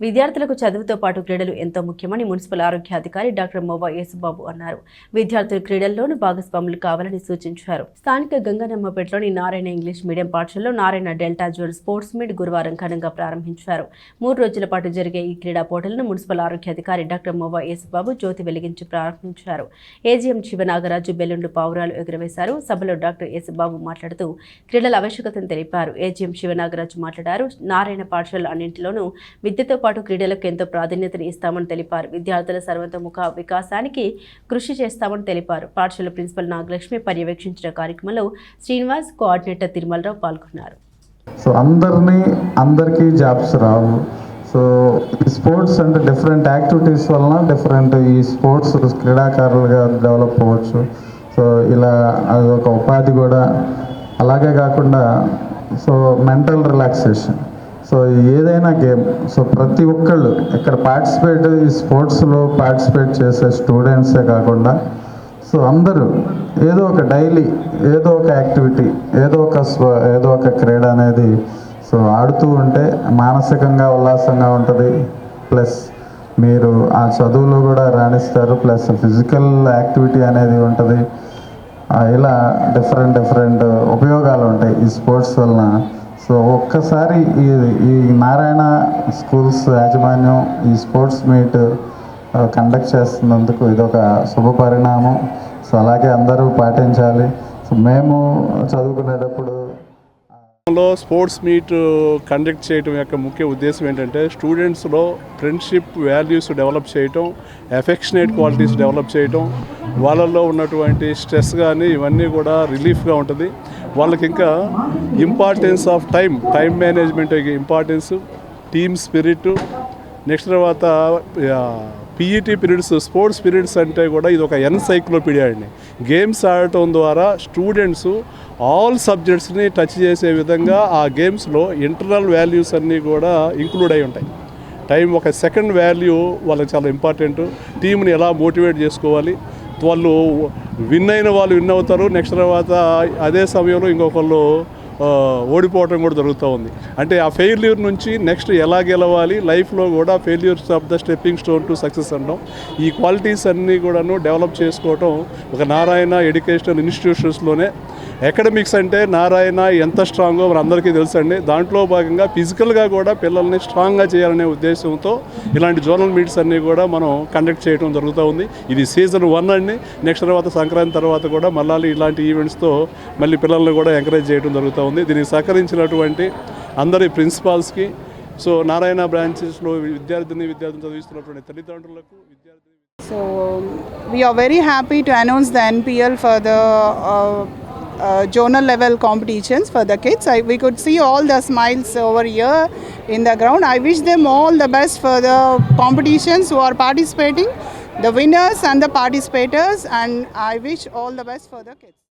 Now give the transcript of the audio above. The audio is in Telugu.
విద్యార్థులకు చదువుతో పాటు క్రీడలు ఎంతో ముఖ్యమని మున్సిపల్ ఆరోగ్యాధికారి డాక్టర్ మోవా యేసుబాబు అన్నారు. విద్యార్థులు క్రీడల్లోనూ భాగస్వాములు కావాలని సూచించారు. స్థానిక గంగనమ్మపేటలోని నారాయణ ఇంగ్లీష్ మీడియం పాఠశాలలో Narayana delta zone sports meet గురువారం ఘనంగా ప్రారంభించారు. మూడు రోజుల పాటు జరిగే ఈ క్రీడా పోటీలను మున్సిపల్ ఆరోగ్యాధికారి డాక్టర్ మోవా యేసుబాబు జ్యోతి వెలిగించి ప్రారంభించారు. ఏజీఎం శివనాగరాజు బెల్లుండు పావురాలు ఎగురవేశారు. సభలో డాక్టర్ యేసుబాబు మాట్లాడుతూ క్రీడల ఆవశ్యకతను తెలిపారు. ఏజీఎం శివనాగరాజు మాట్లాడారు. నారాయణ పాఠశాల అన్నింటిలోనూ విద్యతో పాటు పాటు క్రీడలకు ఎంతో ప్రాధాన్యతను ఇస్తామని తెలిపారు. విద్యార్థుల సర్వతోముఖ వికాసానికి కృషి చేస్తామని తెలిపారు. పాఠశాల ప్రిన్సిపల్ నాగలక్ష్మి పర్యవేక్షించిన కార్యక్రమంలో శ్రీనివాస్ కోఆర్డినేటర్ తిరుమలరావు పాల్గొన్నారు. సో అందరినీ అందరికీ జాబ్స్ రావు. సో ఈ స్పోర్ట్స్ అంటే డిఫరెంట్ యాక్టివిటీస్ వలన డిఫరెంట్ ఈ స్పోర్ట్స్ క్రీడాకారులుగా డెవలప్ అవ్వచ్చు. సో ఇలా అదొక ఉపాధి కూడా. అలాగే కాకుండా సో మెంటల్ రిలాక్సేషన్. సో ఏదైనా గేమ్. సో ప్రతి ఒక్కళ్ళు ఇక్కడ పార్టిసిపేట్ ఈ స్పోర్ట్స్లో పార్టిసిపేట్ చేసే స్టూడెంట్సే కాకుండా సో అందరూ ఏదో ఒక డైలీ ఏదో ఒక యాక్టివిటీ ఏదో ఒక స్వ ఏదో ఒక క్రీడ అనేది సో ఆడుతూ ఉంటే మానసికంగా ఉల్లాసంగా ఉంటుంది. ప్లస్ మీరు ఆ చదువులో కూడా రాణిస్తారు. ప్లస్ ఫిజికల్ యాక్టివిటీ అనేది ఉంటుంది. ఇలా డిఫరెంట్ డిఫరెంట్ ఉపయోగాలు ఉంటాయి ఈ స్పోర్ట్స్ వలన. సో ఒక్కసారి ఈ ఈ నారాయణ స్కూల్స్ యాజమాన్యం ఈ స్పోర్ట్స్ మీట్ కండక్ట్ చేస్తున్నందుకు ఇదొక శుభ పరిణామం. సో అలాగే అందరూ పాటించాలి. సో మేము చదువుకునేటప్పుడు లో స్పోర్ట్స్ మీట్ కండక్ట్ చేయడం యొక్క ముఖ్య ఉద్దేశం ఏంటంటే స్టూడెంట్స్లో ఫ్రెండ్షిప్ వాల్యూస్ డెవలప్ చేయటం ఎఫెక్షనేట్ క్వాలిటీస్ డెవలప్ చేయటం వాళ్ళల్లో ఉన్నటువంటి స్ట్రెస్ కానీ ఇవన్నీ కూడా రిలీఫ్గా ఉంటుంది. వాళ్ళకి ఇంకా importance of time time management importance team spirit next తర్వాత పీఈటీ పీరియడ్స్ స్పోర్ట్స్ పీరియడ్స్ అంటే కూడా ఇది ఒక ఎన్సైక్లోపీడియా అండి. గేమ్స్ ఆడటం ద్వారా స్టూడెంట్స్ ఆల్ సబ్జెక్ట్స్ని టచ్ చేసే విధంగా ఆ గేమ్స్లో ఇంటర్నల్ వాల్యూస్ అన్నీ కూడా ఇంక్లూడ్ అయి ఉంటాయి. టైం ఒక సెకండ్ వాల్యూ వాళ్ళకి చాలా ఇంపార్టెంట్. టీంని ఎలా మోటివేట్ చేసుకోవాలి? వాళ్ళు విన్ అయిన వాళ్ళు విన్ అవుతారు. నెక్స్ట్ తర్వాత అదే సమయంలో ఇంకొకళ్ళు ఓడిపోవడం ఓడిపోవటం కూడా జరుగుతూ ఉంది. అంటే ఆ ఫెయిల్యూర్ నుంచి నెక్స్ట్ ఎలా గెలవాలి లైఫ్లో కూడా failures of the stepping stone to success అనడం ఈ క్వాలిటీస్ అన్నీ కూడాను డెవలప్ చేసుకోవటం ఒక నారాయణ ఎడ్యుకేషనల్ ఇన్స్టిట్యూషన్స్లోనే అకాడమిక్స్ అంటే నారాయణ ఎంత స్ట్రాంగో మన అందరికీ తెలుసండి. దాంట్లో భాగంగా ఫిజికల్గా కూడా పిల్లల్ని స్ట్రాంగ్గా చేయాలనే ఉద్దేశంతో ఇలాంటి జోనల్ మీట్స్ అన్నీ కూడా మనం కండక్ట్ చేయడం జరుగుతూ ఉంది. ఇది సీజన్ వన్ అండి. నెక్స్ట్ తర్వాత సంక్రాంతి తర్వాత కూడా మళ్ళీ ఇలాంటి ఈవెంట్స్తో మళ్ళీ పిల్లల్ని కూడా ఎంకరేజ్ చేయడం జరుగుతూ ఉంది దీనికి సహకరించినటువంటి అందరి ప్రిన్సిపాల్స్కి సో నారాయణ బ్రాంచెస్లో విద్యార్థిని విద్యార్థులు చదివిస్తున్నటువంటి తల్లిదండ్రులకు విద్యార్థి So um, we are very happy to announce the NPL for the uh, uh, zonal level competitions for the kids. I, we could see all the smiles over here in the ground. I wish them all the best for the competitions who are participating, the winners and the participators, and I wish all the best for the kids.